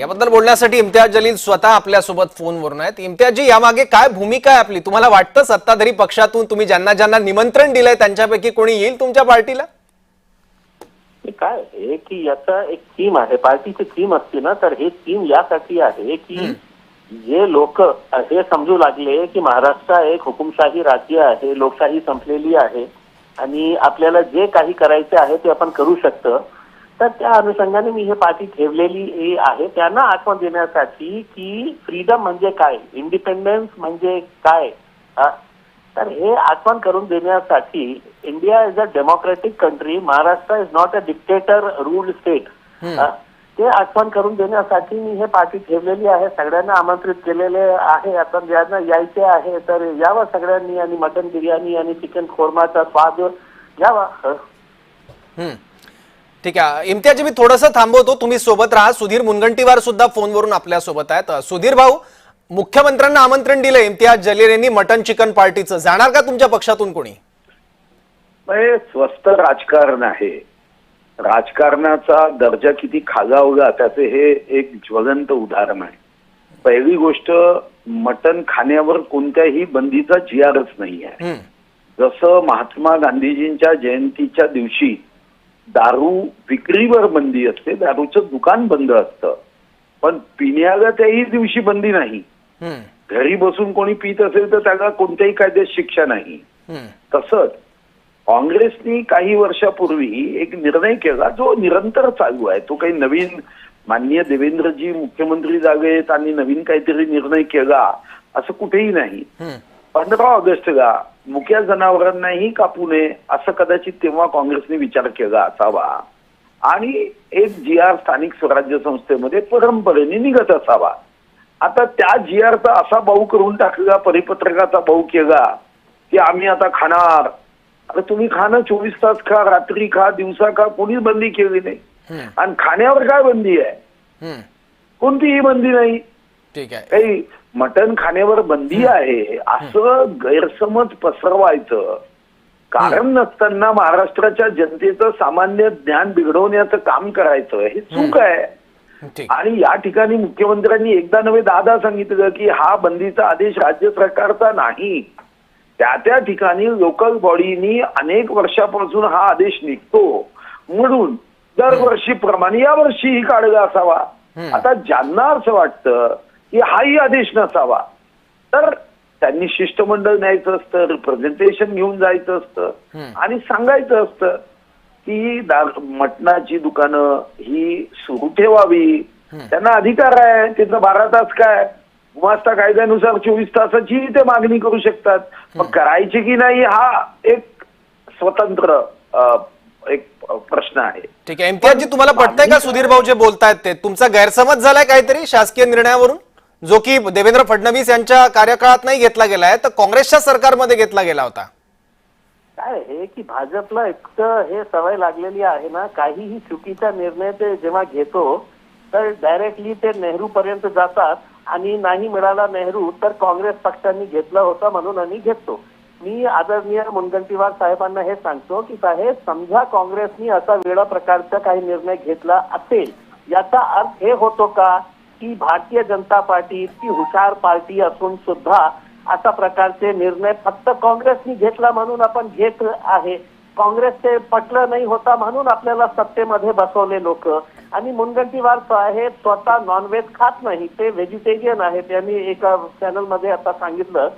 याबद्दल बोलण्यासाठी इम्तियाज जलील स्वतः आपल्यासोबत फोनवरून आहेत. इम्तियाजी यामागे काय भूमिका आहे आपली? तुम्हाला वाटतं सत्ताधारी पक्षातून तुम्ही ज्यांना ज्यांना निमंत्रण दिलंय त्यांच्यापैकी कोणी येईल तुमच्या पार्टीला? काय? आहे की याचा एक थीम आहे. पार्टीची थीम असते ना तर हे थीम यासाठी आहे की जे लोक हे समजू लागले की महाराष्ट्र एक हुकुमशाही राज्य आहे लोकशाही संपलेली आहे आणि आपल्याला जे काही करायचे आहे ते आपण करू शकतो. तर त्या अनुषंगाने मी हे पार्टी ठेवलेली आहे. त्यांना आठवण देण्यासाठी की फ्रीडम म्हणजे काय? इंडिपेंडन्स म्हणजे काय? तर हे आठवण करून देण्यासाठी India is a democratic country Maharashtra is not a dictator rule state ते आठवण करून देण्यासाठी मी हे पार्टी ठेवलेली आहे. सगळ्यांना आमंत्रित केलेले आहे. आता ज्यांना यायचे आहे तर यावं सगळ्यांनी. आणि मटन बिर्याणी आणि चिकन खोरमाचा स्वाद. घ्यावा. ठीक आहे. इम्तियाजी मी थोडंसं थांबवतो. तुम्ही सोबत राहा. सुधीर मुनगंटीवार सुद्धा फोनवरून आपल्यासोबत आहेत. सुधीर भाऊ मुख्यमंत्र्यांना आमंत्रण दिलं इम्तियाज जलील यांनी मटन चिकन पार्टीचं. जाणार का तुमच्या पक्षातून कोणी? स्वस्त राजकारण आहे. राजकारणाचा दर्जा किती खागावला त्याचे हे एक ज्वलंत उदाहरण आहे. पहिली गोष्ट मटण खाण्यावर कोणत्याही बंदीचा जिआरच नाही आहे. जसं महात्मा गांधीजींच्या जयंतीच्या दिवशी दारू विक्रीवर बंदी असते दारूचं दुकान बंद असतं पण पिण्याला त्याही दिवशी बंदी नाही. घरी बसून कोणी पित असेल तर त्याला कोणत्याही कायद्यात शिक्षा नाही. तसंच काँग्रेसनी काही वर्षापूर्वी एक निर्णय केला जो निरंतर चालू आहे तो काही नवीन माननीय देवेंद्रजी मुख्यमंत्री झालेत आणि नवीन काहीतरी निर्णय केला असं कुठेही नाही. पंधरा ऑगस्टला मुक्या जनावरांनाही कापू नये असं कदाचित तेव्हा काँग्रेसने विचार केला असावा. आणि एक जी आर स्थानिक स्वराज्य संस्थेमध्ये परंपरेने निघत असावा. आता त्या जी आरचा असा भाऊ करून टाकला परिपत्रकाचा भाऊ केला की आम्ही आता खाणार. आता तुम्ही खाणं चोवीस तास खा रात्री खा दिवसा खा कोणीच बंदी केली नाही. आणि खाण्यावर काय बंदी आहे. कोणतीही बंदी नाही. ठीक आहे. काही मटण खाण्यावर बंदी आहे असं गैरसमज पसरवायचं. कारण नसताना महाराष्ट्राच्या जनतेचं सामान्य ज्ञान बिघडवण्याचं काम करायचं हे चूक आहे. आणि या ठिकाणी मुख्यमंत्र्यांनी एकदा नव्हे दादा सांगितलं की हा बंदीचा आदेश राज्य सरकारचा नाही. त्या त्या ठिकाणी लोकल बॉडीनी अनेक वर्षापासून हा आदेश निघतो. म्हणून दरवर्षीप्रमाणे यावर्षीही काढला असावा. आता ज्यांना असं वाटतं की हाही आदेश नसावा. तर त्यांनी शिष्टमंडळ न्यायचं असतं रिप्रेझेंटेशन घेऊन जायचं असतं. आणि सांगायचं असतं की मटणाची दुकानं ही सुरू ठेवावी. त्यांना अधिकार आहे तिथं बारा तास काय? गुमास्ता कायद्यानुसार चोवीस तासाची ते मागणी करू शकतात. मग करायची की नाही हा एक स्वतंत्र एक प्रश्न आहे. ठीक आहे. इम्तियाजी तुम्हाला पटतंय का सुधीर भाऊ जे बोलतायत ते? तुमचा गैरसमज झालाय काहीतरी शासकीय निर्णयावरून? जो की देवेंद्र फडणवीस यांच्या कार्यकाळात नाही घेतला गेलाय तर काँग्रेसच्या सरकारमध्ये घेतला गेला होता. काय हे की भाजपला इतकं हे सवय लागलेली आहे ना काहीही चुकीचा निर्णय ते जेव्हा घेतो तर डायरेक्टली ते नेहरू पर्यंत जातात आणि नाही मिळाला नेहरू तर काँग्रेस पक्षांनी घेतला होता म्हणून आम्ही घेतो. मी आदरणीय मुनगंटीवार साहेबांना हे सांगतो की साहेब समजा काँग्रेसनी असा वेगळ्या प्रकारचा काही निर्णय घेतला असेल याचा अर्थ हे होतो का? की भारतीय जनता पार्टी इतकी हुशार पार्टी असून सुद्धा अशा प्रकारचे निर्णय फक्त काँग्रेसनी घेतला म्हणून आपण घेत आहे. काँग्रेसचे पटलं नाही होता म्हणून आपल्याला सत्तेमध्ये बसवले लोक. आणि मुनगंटीवार आहे स्वतः नॉनव्हेज खात नाही. ते व्हेजिटेरियन आहे त्यांनी एका चॅनलमध्ये आता सांगितलं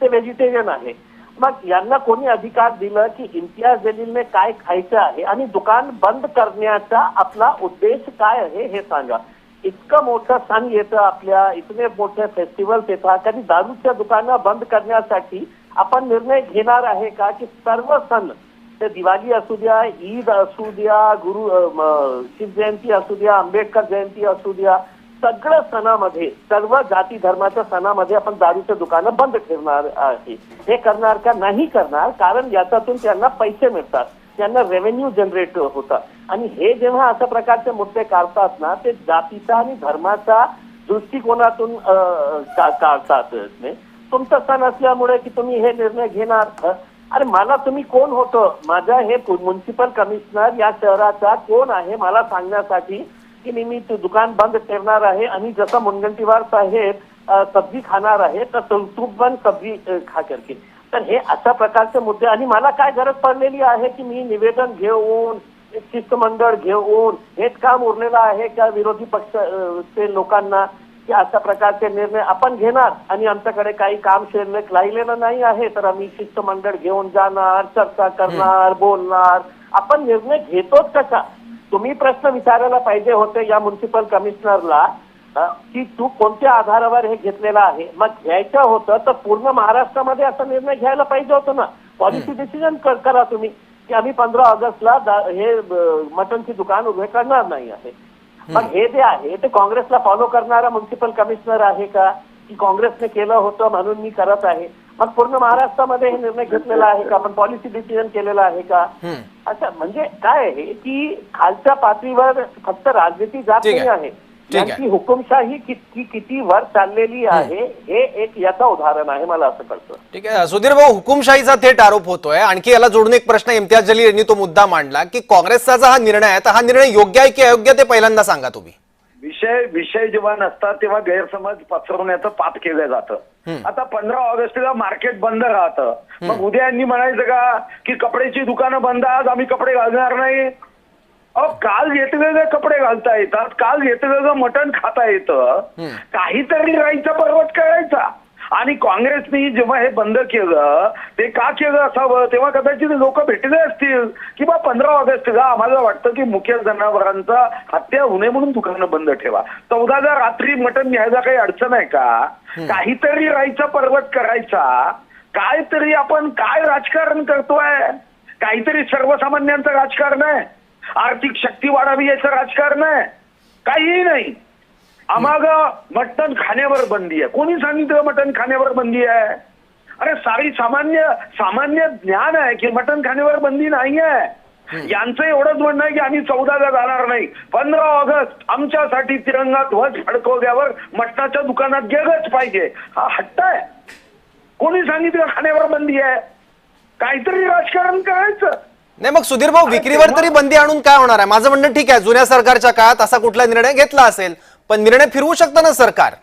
ते व्हेजिटेरियन आहे. मग यांना कोणी अधिकार दिलं की इम्तियाज जलीलने काय खायचं आहे आणि दुकान बंद करण्याचा आपला उद्देश काय आहे हे सांगा. इतकं मोठं सण येतं आपल्या इतके मोठे फेस्टिवल्स येतात. आणि दारूच्या दुकानं बंद करण्यासाठी आपण निर्णय घेणार आहे का की सर्व सण ते दिवाळी असू द्या ईद असू द्या गुरु शिवजयंती शिव जयंती असू द्या आंबेडकर जयंती असू द्या सगळ्या सणामध्ये सर्व जाती धर्माच्या सणामध्ये आपण दारूच्या दुकानं बंद ठेवणार आहे. हे करणार का नाही करणार? कारण याच्यातून त्यांना पैसे मिळतात. त्यांना रेव्हेन्यू जनरेट होता. आणि हे जेव्हा अशा प्रकारचे मुद्दे काढतात ना ते जातीचा आणि धर्माचा दृष्टिकोनातून काढतात. म्हणजे तुमचा सण असल्यामुळे की तुम्ही हे निर्णय घेणार? अरे मला तुम्ही कोण होतं? माझा हे म्युन्सिपल कमिशनर या शहराचा कोण आहे? मला सांगण्यासाठी की मी मी ते दुकान बंद ठेवणार आहे आणि जसं मुनगंटीवार साहेब सब्जी खाणार आहे तर तू पण सब्जी खा करके तर हे अशा प्रकारचे मुद्दे. आणि मला काय गरज पडलेली आहे की मी निवेदन घेऊन शिष्टमंडळ घेऊन हेच काम उरलेलं आहे का विरोधी पक्ष ते लोकांना की अशा प्रकारचे निर्णय आपण घेणार. आणि आमच्याकडे काही काम शिल्लक राहिलेलं नाही आहे तर आम्ही शिष्टमंडळ घेऊन जाणार चर्चा करणार बोलणार. आपण निर्णय घेतोच कसा? तुम्ही प्रश्न विचारायला पाहिजे होते या म्युन्सिपल कमिशनरला. की तू कोणत्या आधारावर हे घेतलेलं आहे? मग घ्यायचं होतं तर पूर्ण महाराष्ट्रामध्ये असा निर्णय घ्यायला पाहिजे होतं ना. पॉलिसी डिसिजन करा तुम्ही. की आम्ही पंधरा ऑगस्टला हे मटनची दुकान उभे करणार नाही आहे. मग हे जे आहे ते काँग्रेसला फॉलो करणारा म्युन्सिपल कमिशनर आहे का? की काँग्रेसने केलं होतं म्हणून मी करत आहे. मग पूर्ण महाराष्ट्रामध्ये हे निर्णय घेतलेला आहे का? आपण पॉलिसी डिसिजन केलेला आहे का. अच्छा म्हणजे काय आहे की खालच्या पातळीवर फक्त राजनीती जात नाही आहे. आहे ठीक आहे. यांची हुकुमशाही किती किती वर चाललेली आहे हे एक याचं उदाहरण आहे मला असं कळतं. ठीक आहे. सुधीर भाऊ हुकुमशाहीचा थेट आरोप होतोय. आणखी याला जोडून एक प्रश्न इम्तियाज जलील यांनी तो मुद्दा मांडला की काँग्रेसचा जो हा निर्णय आहे तर हा निर्णय योग्य आहे की अयोग्य ते पहिल्यांदा सांगा तुम्ही? विषय विषय जेव्हा नसतात तेव्हा गैरसमज पसरवण्याचं पाप केलं जातं. आता पंधरा ऑगस्टला मार्केट बंद राहतं. मग उद्या यांनी म्हणायचं का की कपड्याची दुकानं बंद आज आम्ही कपडे घालणार नाही. अहो काल येतवेगळे कपडे घालता येतात काल येतवेगळं मटण खाता येतं. काहीतरी राहायचा पर्वत करायचा आणि काँग्रेसने जेव्हा हे बंद केलं ते का केलं असावं? तेव्हा कदाचित लोक भेटले असतील. की बा पंधरा ऑगस्टला आम्हाला वाटतं की मुख्य जनावरांचा हत्या नये म्हणून दुकानं बंद ठेवा. चौदाला रात्री मटण घ्यायला काही अडचण आहे का? काहीतरी राहायचा पर्वत करायचा. काहीतरी आपण काय राजकारण करतोय? काहीतरी सर्वसामान्यांचं राजकारण आहे? आर्थिक शक्ती वाढावी याचं राजकारण आहे. काहीही नाही. आम्हाला मटण खाण्यावर बंदी आहे. कोणी सांगितलं मटण खाण्यावर बंदी आहे? अरे सारी सामान्य सामान्य ज्ञान आहे की मटण खाण्यावर बंदी नाही आहे. यांचं एवढंच म्हणणं आहे की आम्ही चौदाला जाणार नाही. पंधरा ऑगस्ट आमच्यासाठी तिरंगा ध्वज फडकवल्यावर मटणाच्या दुकानात गेलंच पाहिजे. हा हट्ट आहे. कोणी सांगितलं खाण्यावर बंदी आहे? काहीतरी राजकारण करायचं. नाही मग सुधीर भाऊ विक्रीवर तरी बंदी आणून काय होणार आहे? माझं म्हणणं ठीक आहे जुन्या सरकारच्या काळात असा कुठला निर्णय घेतला असेल पण निर्णय फिरवू शकतं ना सरकार?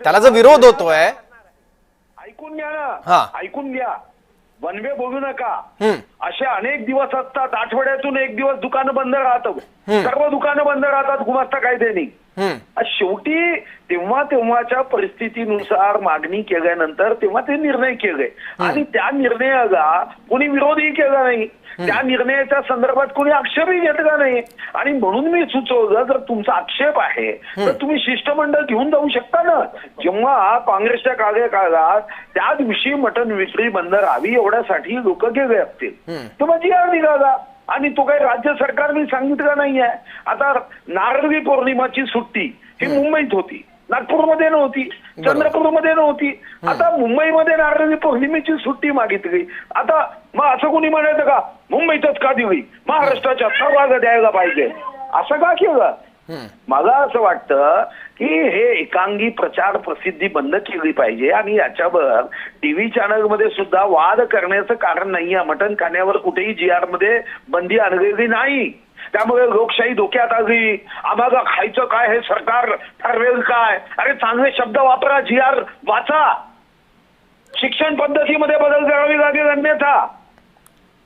त्याला जो विरोध होतोय ऐकून घ्या. ना. ऐकून घ्या. वनवे बोलू नका. असे अनेक दिवस असतात आठवड्यातून एक दिवस दुकानं बंद राहतात सर्व दुकानं बंद राहतात गुमास्ता कायद्याने शेवटी तेव्हा तेव्हाच्या परिस्थितीनुसार मागणी केल्यानंतर तेव्हा ते निर्णय केले. आणि त्या निर्णयाला कोणी विरोधही केला नाही. त्या निर्णयाच्या संदर्भात कोणी आक्षेपही घेतला नाही? आणि म्हणून मी सुचवलं जर तुमचा आक्षेप आहे तर तुम्ही शिष्टमंडळ घेऊन जाऊ शकता ना? जेव्हा काँग्रेसच्या कार्यकाळात त्या दिवशी मटन विक्री बंद राहावी एवढ्यासाठी लोक गेले असतील. तेव्हा जी आर निघाला आणि तो काही राज्य सरकारने सांगितलं नाहीये. आता नारळी पौर्णिमाची सुट्टी ही मुंबईत होती. नागपूरमध्ये नव्हती चंद्रपूरमध्ये नव्हती. आता मुंबईमध्ये नारळी पौर्णिमेची सुट्टी मागितली. आता मग असं कोणी म्हणायचं का मुंबईतच का दिली महाराष्ट्राच्या सर्वांना द्यायला पाहिजे. असं का केलं? मला असं वाटतं की हे एकांगी प्रचार प्रसिद्धी बंद केली पाहिजे आणि याच्यावर टीव्ही चॅनलमध्ये सुद्धा वाद करण्याचं कारण नाहीये. मटण खाण्यावर कुठेही जी आरमध्ये बंदी आणलेली नाही. त्यामुळे लोकशाही धोक्यात आली. आम्हाला खायचं काय हे सरकार ठरवेल काय? अरे चांगले शब्द वापरा जी आर वाचा. शिक्षण पद्धतीमध्ये बदल करावी लागेल अन्यथा.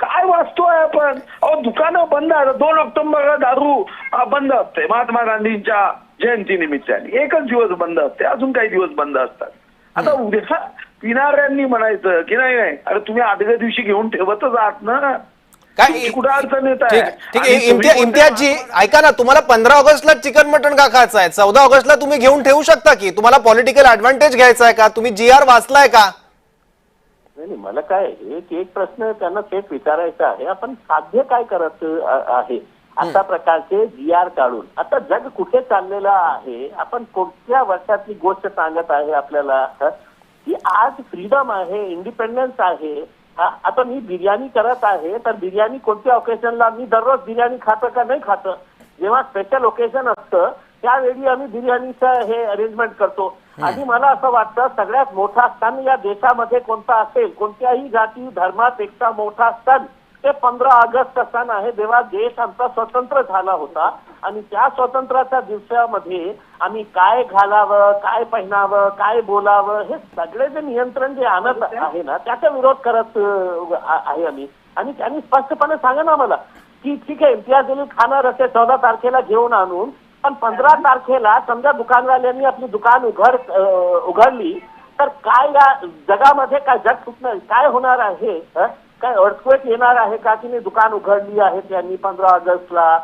काय वाचतोय आपण? अहो दुकानं बंद आहेत. दोन ऑक्टोबरला दारू बंद असते. महात्मा गांधींच्या जयंती निमित्ताने एकच दिवस बंद असते. अजून काही दिवस बंद असतात. आता उद्या पिणाऱ्यांनी म्हणायचं की नाही नाही. अरे तुम्ही आदल्या दिवशी घेऊन ठेवतच आहात ना. काय कुठं अडचण येत आहे? ठीक आणि आहे तुम्ही इम्तिया- कोणत्या- इम्तियाजजी ऐका ना तुम्हाला पंधरा ऑगस्टला चिकन मटन का खायचं आहे? चौदा ऑगस्टला तुम्ही घेऊन ठेवू शकता की? तुम्हाला पॉलिटिकल ऍडव्हान्टेज घ्यायचा आहे का? तुम्ही जी आर वाचलाय का? नाही मला काय आहे की एक प्रश्न त्यांना थेट विचारायचा आहे आपण साध्य काय करत आहे? अशा प्रकारचे जी आर काढून. आता जग कुठे चाललेलं आहे आपण कोणत्या वर्षातली गोष्ट सांगत आहे आपल्याला? की आज फ्रीडम आहे इंडिपेंडन्स आहे. आता मी बिर्याणी करत आहे तर बिर्याणी कोणत्या ओकेशनला मी दररोज बिर्याणी खातं का नाही खातं? जेव्हा स्पेशल ओकेजन असतं त्यावेळी आम्ही बिर्याणीचं हे अरेंजमेंट करतो. आणि मला असं वाटतं सगळ्यात मोठा सण या देशामध्ये कोणता असेल? कोणत्याही जाती धर्मापेक्षा मोठा सण ते पंधरा ऑगस्ट सण आहे. जेव्हा देश आमचा स्वतंत्र झाला होता आणि त्या स्वातंत्र्याच्या दिवसामध्ये आम्ही काय घालावं काय पहिनावं काय बोलावं हे सगळे जे नियंत्रण जे आणत आहे ना त्याचा विरोध करत आहे आम्ही. आणि त्यांनी स्पष्टपणे सांगा ना मला की ठीक आहे इम्तियाज अली खाना रस्ते चौदा तारखेला घेऊन आणून पण पंधरा तारखेला समजा दुकानवाल्यांनी आपली दुकान उघड उघडली तर काय या जगामध्ये काय जग सुटणार काय होणार आहे? काय अर्थक्वेक येणार आहे का की नाही दुकान उघडली आहे त्यांनी पंधरा ऑगस्टला?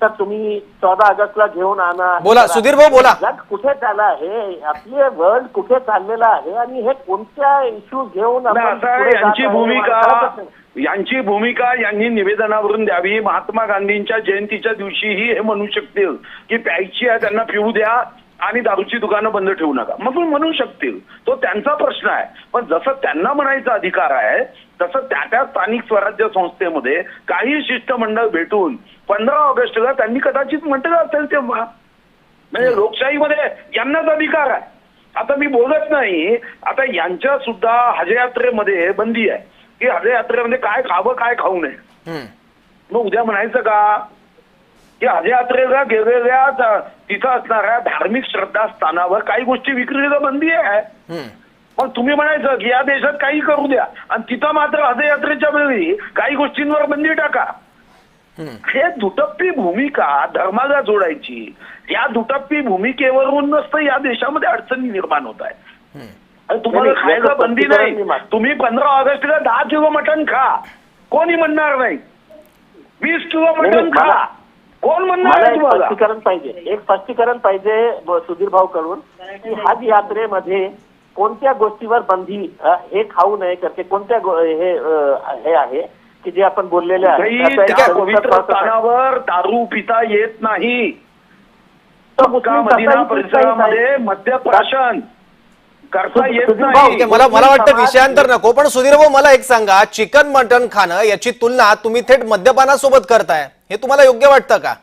तर तुम्ही चौदा ऑगस्टला घेऊन आणा बोला. सुधीर भाऊ, बोला. जग कुठे चाललं आहे आपले वर्ल्ड कुठे चाललेलं आहे आणि हे कोणत्या इश्यूज घेऊन आपण पुढे जात यांची आहे, भूमिका मला कळतच नाही. यांची भूमिका यांनी निवेदनावरून द्यावी महात्मा गांधींच्या जयंतीच्या दिवशीही हे म्हणू शकतील की प्यायची आहे त्यांना पिऊ द्या आणि दारूची दुकानं बंद ठेवू नका मग म्हणू शकतील तो त्यांचा प्रश्न आहे पण जसं त्यांना म्हणायचा अधिकार आहे तसं त्या त्या स्थानिक स्वराज्य संस्थेमध्ये काही शिष्टमंडळ भेटून पंधरा ऑगस्टला त्यांनी कदाचित म्हटलं असेल तेव्हा. म्हणजे लोकशाहीमध्ये यांनाच अधिकार आहे. आता मी बोलत नाही आता यांच्या सुद्धा हजयात्रेमध्ये बंदी आहे. की हजयात्रेमध्ये काय खावं काय खाऊ नये. मग उद्या म्हणायचं का? की हजयात्रेला गेलेल्या तिथं असणाऱ्या धार्मिक श्रद्धास्थानावर काही गोष्टी विक्रीला बंदी आहे. मग तुम्ही म्हणायचं की या देशात काही करू द्या. आणि तिथं मात्र हजयात्रेच्या वेळी काही गोष्टींवर बंदी टाका. हे दुटप्पी भूमिका धर्माला जोडायची. या दुटप्पी भूमिकेवरून नसतं या देशामध्ये अडचणी निर्माण होत आहे तुम्हाला खायला बंदी नाही. तुम्ही पंधरा ऑगस्टला दहा किलो मटण खा. कोणी म्हणणार नाही? वीस किलो मटण खा. कोण म्हणणार पाहिजे. एक स्पष्टीकरण पाहिजे सुधीर भाऊ कडून की हज यात्रेमध्ये कोणत्या गोष्टीवर बंदी हे खाऊ नये करते कोणत्या हे हे आहे की जे आपण बोललेले आहे? दारू पिता येत नाही. परिसरामध्ये करता येत नाही. मला मला वाटतं विषयांतर नको पण सुधीर भाऊ मला एक सांगा. चिकन मटन खाणं याची तुलना तुम्ही थेट मद्यपानासोबत करताय. हे तुम्हाला योग्य वाटतं का?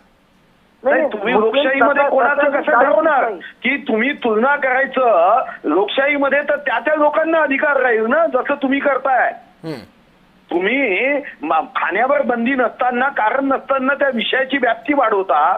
नाही, तुम्ही लोकशाहीमध्ये कोणाचं कसं ठरवणार. की तुम्ही तुलना करायचं लोकशाहीमध्ये तर त्या त्या लोकांना अधिकार राहील ना जसं तुम्ही करताय. तुम्ही खाण्यावर बंदी नसताना कारण नसताना त्या विषयाची व्याप्ती वाढवता.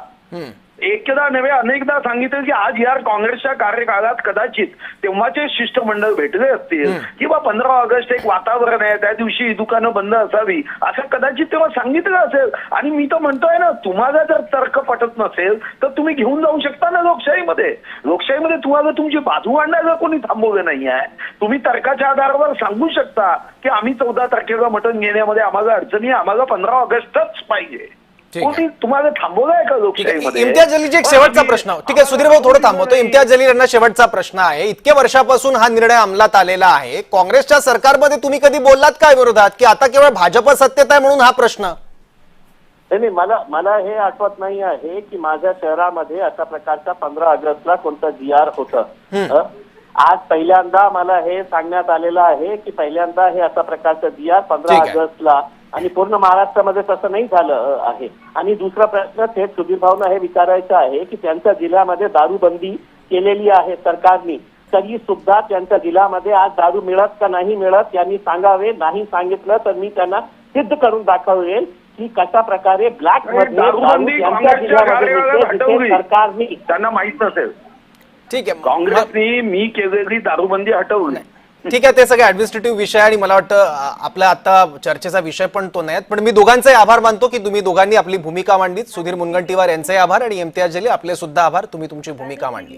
एकदा नव्हे अनेकदा सांगितलं की आज यार काँग्रेसच्या कार्यकाळात कदाचित तेव्हाचे शिष्टमंडळ भेटले असतील. किंवा पंधरा ऑगस्ट एक वातावरण आहे त्या दिवशी ही दुकानं बंद असावी असं कदाचित तेव्हा सांगितलं असेल. आणि मी तर म्हणतोय ना तुम्हाला जर तर्क पटत नसेल तर तुम्ही घेऊन जाऊ शकता ना लोकशाहीमध्ये. लोकशाहीमध्ये तुम्हाला तुमची बाजू मांडायला कोणी थांबवलं नाही आहे. तुम्ही तर्काच्या आधारावर सांगू शकता की आम्ही चौदा तारखेला मटण घेण्यामध्ये आम्हाला अडचणी आम्हाला पंधरा ऑगस्टच पाहिजे. तुम्हाला थांबवलंय का लोकशाहीमध्ये? इम्तियाज जलीची एक शेवटचा प्रश्न. ठीक आहे सुधीर भाऊ थोडं थांबवतो इम्तियाज जलील यांना शेवटचा प्रश्न आहे. इतक्या वर्षापासून हा निर्णय अंमलात आलेला आहे. काँग्रेसच्या सरकारमध्ये तुम्ही कधी बोललात काय विरोधात? की आता केवळ भाजप सत्तेत आहे म्हणून हा प्रश्न? नाही नाही, मला मला हे आठवत नाही आहे की माझ्या शहरामध्ये अशा प्रकारचा पंधरा ऑगस्टला कोणतं जी आर होतं? आज पहिल्यांदा मला हे सांगण्यात आलेलं आहे की पहिल्यांदा हे अशा प्रकारचं जी आर पंधरा. ऑगस्टला आणि पूर्ण महाराष्ट्रामध्ये तसं नाही झालं आहे. आणि दुसरा प्रश्न थेट सुधीर भाऊना हे विचारायचं आहे की त्यांच्या जिल्ह्यामध्ये दारूबंदी केलेली आहे सरकारने. तरी सुद्धा त्यांच्या जिल्ह्यामध्ये आज दारू मिळत का नाही मिळत यांनी सांगावे नाही सांगितलं तर मी त्यांना सिद्ध करून दाखवेल की कशा प्रकारे ब्लॅक. सरकारने त्यांना माहीत नसेल. ठीक आहे काँग्रेसनी मी केलेली दारूबंदी हटवली. ठीक आहे ते सगळे ऍडमिनिस्ट्रेटिव्ह विषय आणि मला वाटतं आपला आता चर्चेचा विषय पण तो नाही पण मी दोघांचाही आभार मानतो की तुम्ही दोघांनी आपली भूमिका मांडली सुधीर मुनगंटीवार यांचे आभार आणि इम्तियाज जलील आपले सुद्धा आभार. तुम्ही तुमची भूमिका मांडली.